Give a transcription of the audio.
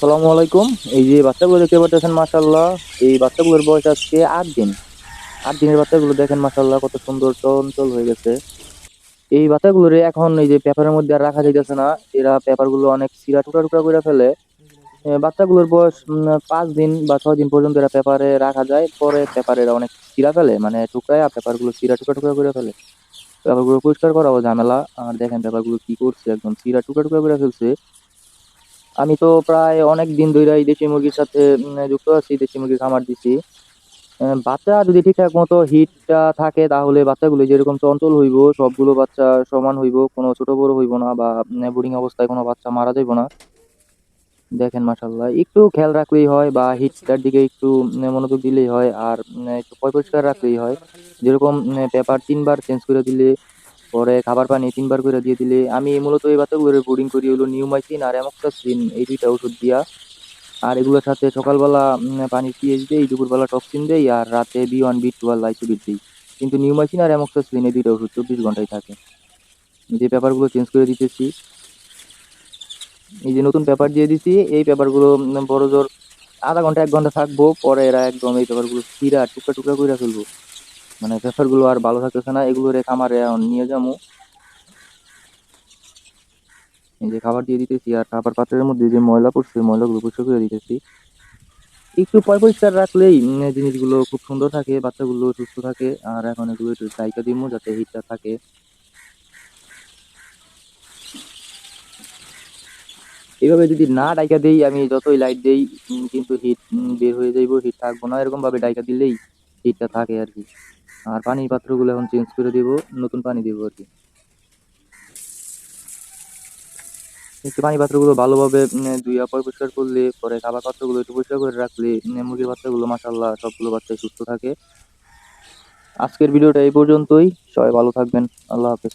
আসসালামু আলাইকুম। এই যে বাচ্চাগুলো দেখতে পাচ্ছেন মাশাল্লাহ এই বাচ্চাগুলোর বয়স আজকে আট দিন। আট দিনের বাচ্চাগুলো দেখেন মাশাল্লাহ কত সুন্দর চঞ্চল হয়ে গেছে। এই বাচ্চাগুলোরে এখন এই যে পেপারের মধ্যে আর রাখা যাইতেছে না। এরা পেপারগুলো অনেক সিরা টুকরা টুকরা করে ফেলে। বাচ্চাগুলোর বয়স পাঁচ দিন বা ছয় দিন পর্যন্ত এরা পেপারে রাখা যায়। পরে পেপারে এরা অনেক সিরা ফেলে মানে টুকরায়, আর পেপারগুলো সিরা টুকরা টুকরা করে ফেলে। পেপারগুলো পরিষ্কার করাও ঝামেলা। আর দেখেন, পেপারগুলো কি করছে, একদম সিরা টুকরা টুকরা করে ফেলছে। আমি তো প্রায় অনেক দিন ধরে এই দেশি মুরগির সাথে যুক্ত আছি, দেশি মুরগির খামার দিছি। বাচ্চা যদি ঠিকঠাক মতো হিটটা থাকে, তাহলে বাচ্চাগুলো যেরকম চঞ্চল হইব, সবগুলো বাচ্চা সমান হইব, কোনো ছোট বড় হইব না বা বোর্ডিং অবস্থায় কোনো বাচ্চা মারা যাইব না। দেখেন মাশাল্লাহ একটু খেয়াল রাখলেই হয় বা হিটটার দিকে একটু মনোযোগ দিলেই হয় আর একটু পরিষ্কার রাখলেই হয়। যেরকম পেপার তিনবার চেঞ্জ করে দিলে পরে খাবার পানি তিনবার করে দিয়ে দিলে আমি মূলত এই বাচ্চাগুলোর বোর্ডিং করি হলো নিউমাইসিন আর অ্যামোক্সাসিন, এই দুইটা ওষুধ দিয়া। আর এগুলোর সাথে সকালবেলা পানি পিএইচ দেই, দুপুরবেলা টক্সিন দেই আর রাতে বি ওয়ান বি টু আর লাইসোবিট দিই। কিন্তু নিউমাইসিন আর অ্যামোক্সাসিন, এই দুইটা ওষুধ চব্বিশ ঘন্টায় থাকে। যে পেপারগুলো চেঞ্জ করে দিতেছি। এই যে নতুন পেপার দিয়ে দিছি, এই পেপারগুলো বড় জোর আধা ঘণ্টা, এক ঘণ্টা থাকব, পরে এরা একদম এই পেপারগুলো ছিঁড়া টুকরা টুকরা করে ফেলব। মানে পেপারগুলো আর ভালো থাকতেছে না, এগুলো রে খামারে এখন নিয়ে যাব এই যে খাবার দিয়ে দিতেছি, আর খাবার পাত্রের মধ্যে যে ময়লা পড়ছে ময়লাগুলো পরিষ্কার করে দিতেছি। একটু পয় পরিষ্কার রাখলেই জিনিসগুলো খুব সুন্দর থাকে, বাচ্চাগুলো সুস্থ থাকে, আর এখন এগুলো একটু জায়গা দিব যাতে হিটটা থাকে। এইভাবে যদি না ডাইকা দেই, আমি যতই লাইট দেই কিন্তু হিট বের হয়ে যাইব হিট থাকব না এরকম ভাবে ডাইকা দিলেই হিটটা থাকে আর কি। আর পানির পাত্রগুলো এখন চেঞ্জ করে দিব, নতুন পানি দিব আর কি। একটু পানি পাত্রগুলো ভালোভাবে ধুইয়া পরিষ্কার করলে, পরে খাবার পাত্রগুলো একটু পরিষ্কার করে রাখলে মুরগির বাচ্চাগুলো মাসাল্লাহ সবগুলো বাচ্চাই সুস্থ থাকে। আজকের ভিডিওটা এই পর্যন্তই। সবাই ভালো থাকবেন। আল্লাহ হাফেজ।